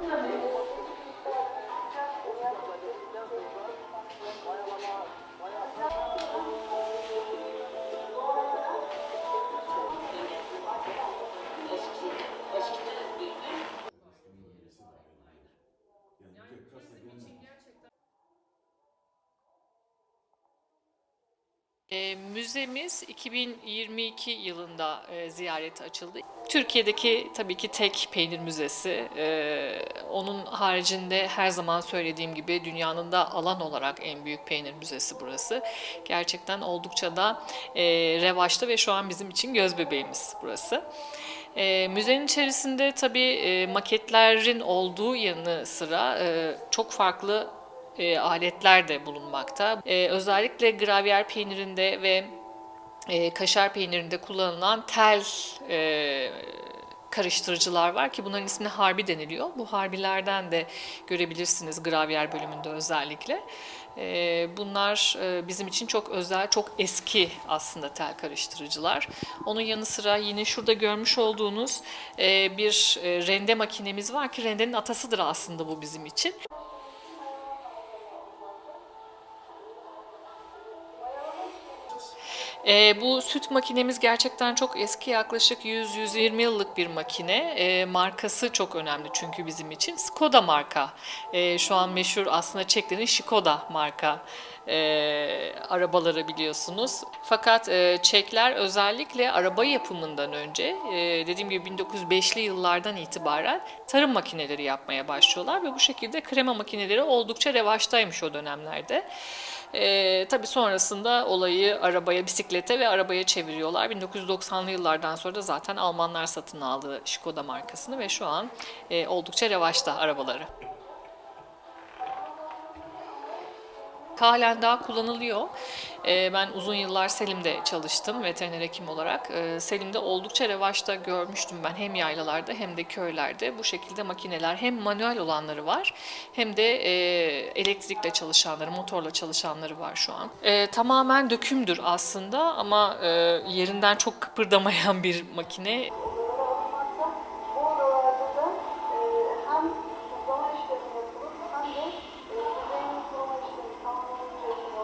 혼자네? E, müzemiz 2022 yılında e, ziyarete açıldı. Türkiye'deki tabii ki tek peynir müzesi. E, onun haricinde her zaman söylediğim gibi dünyanın da alan olarak en büyük peynir müzesi burası. Gerçekten oldukça da e, revaçta ve şu an bizim için göz bebeğimiz burası. E, müzenin içerisinde tabii e, maketlerin olduğu yanı sıra e, çok farklı e, aletler de bulunmakta. E, özellikle gravyer peynirinde ve e, kaşar peynirinde kullanılan tel e, karıştırıcılar var ki bunların ismine harbi deniliyor. Bu harbilerden de görebilirsiniz gravyer bölümünde özellikle. E, bunlar e, bizim için çok özel, çok eski aslında tel karıştırıcılar. Onun yanı sıra yine şurada görmüş olduğunuz e, bir rende makinemiz var ki rendenin atasıdır aslında bu bizim için. E, bu süt makinemiz gerçekten çok eski, yaklaşık 100-120 yıllık bir makine. E, markası çok önemli çünkü bizim için. Skoda marka. E, şu an meşhur aslında Çeklerin Skoda marka e, arabaları biliyorsunuz. Fakat e, Çekler özellikle araba yapımından önce, e, dediğim gibi 1905'li yıllardan itibaren tarım makineleri yapmaya başlıyorlar ve bu şekilde krema makineleri oldukça revaçtaymış o dönemlerde. E, tabii sonrasında olayı arabaya, bisiklete ve arabaya çeviriyorlar. 1990'lı yıllardan sonra da zaten Almanlar satın aldı Skoda markasını ve şu an e, oldukça revaçta arabaları. Halen daha kullanılıyor. Ee, Ben uzun yıllar Selim'de çalıştım veteriner hekim olarak. Ee, Selim'de oldukça revaçta görmüştüm ben hem yaylalarda hem de köylerde. Bu şekilde makineler hem manuel olanları var hem de e, elektrikle çalışanları, motorla çalışanları var şu an. Ee, Tamamen dökümdür aslında ama e, yerinden çok kıpırdamayan bir makine.